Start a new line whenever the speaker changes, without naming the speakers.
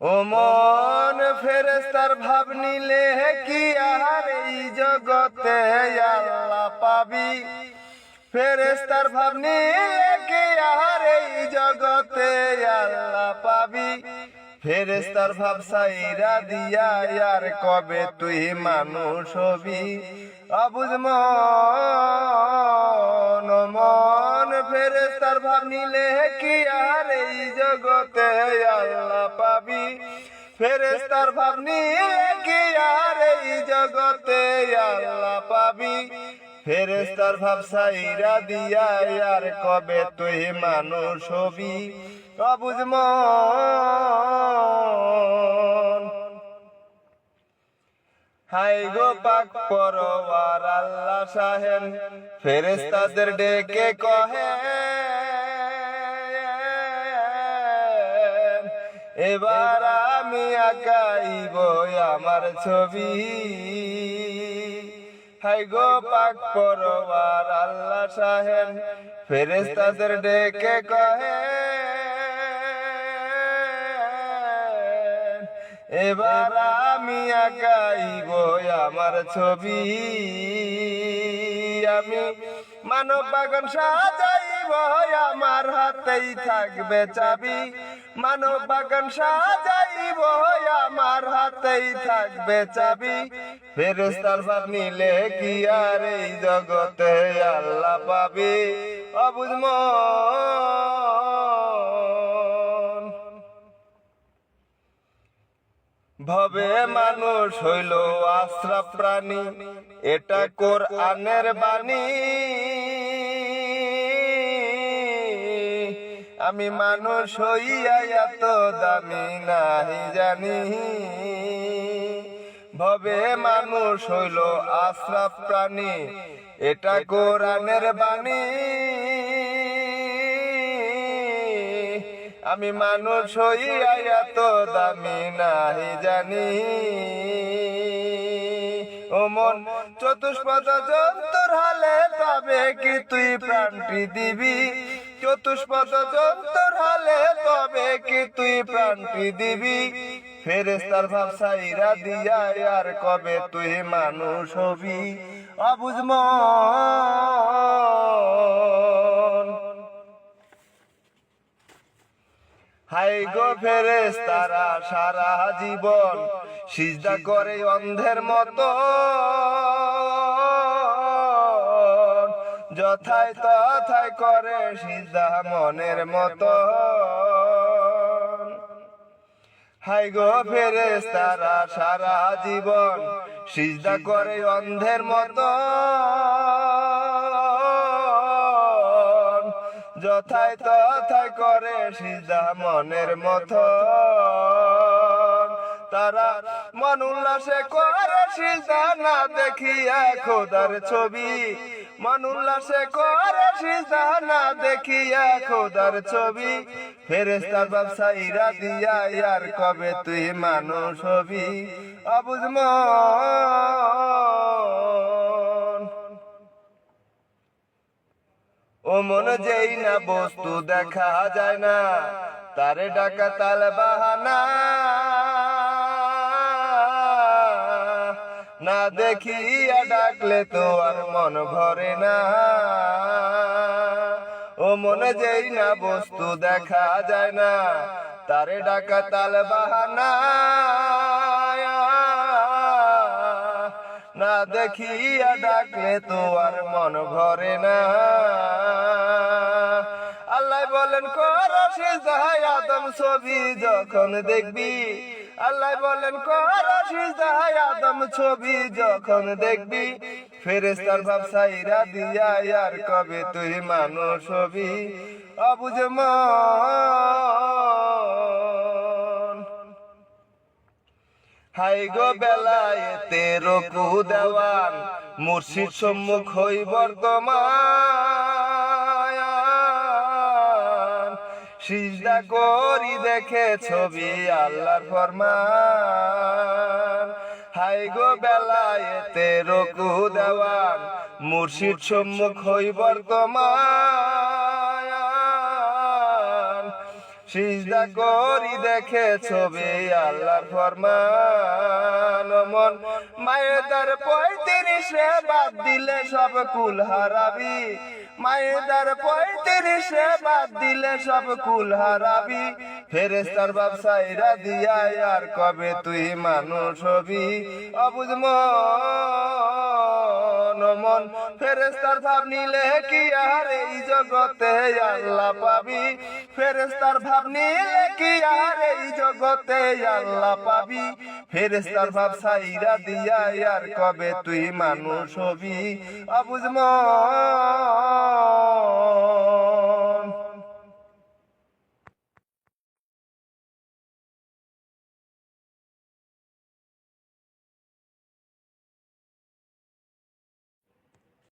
ও মন ফেরেস্তার ভাব নিলে কি আর এই জগতে আল্লাহ পাবি? ফেরেস্তার ভাব নিলে কি আর এই জগতে আল্লাহ পাবি? ফেরেস্তার ভাব সাইরা দিয়া আর কবে তুই মানুষ হবি? অবুঝ মন মন ফেরেস্তার ভাব নিলে কি আর এই জগতে আল্লাহ পাবি? ফেরেস্তার ভাব নিলে কি আর এই জগতে আল্লাহ পাবি? ফেরেস্তার ভাব সাইরা দিয়া আর কবে তুই মানুষ হবি? কবুজ হাই গো পাক পরওয়ার আল্লাহ সাহেন ফেরেস্তাদের ডেকে কহে এবার আমি আঁকাইব আমার ছবি। হাই গো পাক পরওয়ার আল্লাহ সাহেন ফেরেস্তাদের ডেকে কহে এবার আমি আঁকাইব আমার ছবি। আমি মানব বাগান সাজাইব, আমার হাতেই থাকবে চাবি। মানব বাগান সাজাইব, আমার হাতেই থাকবে চাবি। ফেরেস্তার ভাব নিলে কি আর এই জগতে আল্লাহ পাবি। মন। ভবে মানুষ হইল আশ্রা প্রাণী, এটা কোর আনের বাণী। আমি মানুষ হইয়া এত দামি নাহি জানি। ভবে মানুষ হইল আশ্রা প্রাণী। এটা কোরআনের বাণী। আমি মানুষ হইয়া এত দামি নাহি জানি। ও মন চতুষ্পদ জন্তুর হালে পাবে কি তুই প্রাণটি দিবি? চতুষ্পদ জন্তুর হালে পাবে কি তুই প্রাণটি দিবি? ফেরেস্তার ভাব সাইরা দিয়া আর কবে তুই মানুষ হবি? অবুঝ মন। হাই গো ফেরেস তারা সারা জীবন সিজদা করে অন্ধের মতো। যথায় তথায় করে সিজদা মনের মতো। হাই গো ফেরেস তারা সারা জীবন সিজদা করে অন্ধের মতো। যথায় তথায় করে সিজা মনের মতো তারা মন উল্লাসে করে সিজা না দেখিয়া খোদার ছবি। মন উল্লাসে করে সিজা না দেখিয়া খোদার ছবি। ফেরেস্তার ব্যবসায়ীরা দিয়া আর কবে তুই মানুষ হবি? অবুঝ মন। ও মন যেই না বস্তু দেখা যায় না, তারে ডাকা তাল বাহানা। না দেখিয়া ডাকলে তো আর মন ভরে না। ও মনে যেই না বস্তু দেখা যায় না, তারে ডাকা তাল বাহানা। না দেখিয়া ডাকলে তো আর মন ভরে না। আল্লাহ বলেন আদম ছবি যখন দেখবি। আল্লাহ বলেন, কর সিজদায় আদম ছবি যখন দেখবি। ফেরেস্তার ভাব সাইরা দিয়া, আর কবে তুই মানুষ হবি? মন। হাই গো বেলায়েতে রকু দেওয়ান, মুর্শিদ সম্মুখ হই বর্তমান। সিজদা করি দেখে ছবি আল্লাহর ফরমান। হাই গো বেলায়েতে রকু দেওয়ান, মুর্শিদ সম্মুখ হই বর্তমান। সিজদা করি দেখে ছবি আল্লাহর ফরমান। মন মায়েদার পঁয়ত্রিশে বাদ দিলে সব কুল হারাবি। মায়েদার পঁয়ত্রিশে বাদ দিলে সব কুল হারাবি। ফেরেস্তার ব্যবসায়ীরা দিয়া, আর কবে তুই মানুষ হবি? অবুঝ মন মন। ফেরেস্তার ভাব নিলে কি আর এই জগতে আল্লাহ পাবি? ফেরেস্তার ভাব নিলে কি আর এই জগতে আল্লাহ পাবি? ফেরেস্তার ভাব সাইরা দিয়া আর কবে তুই মানুষ হবি? অবুজম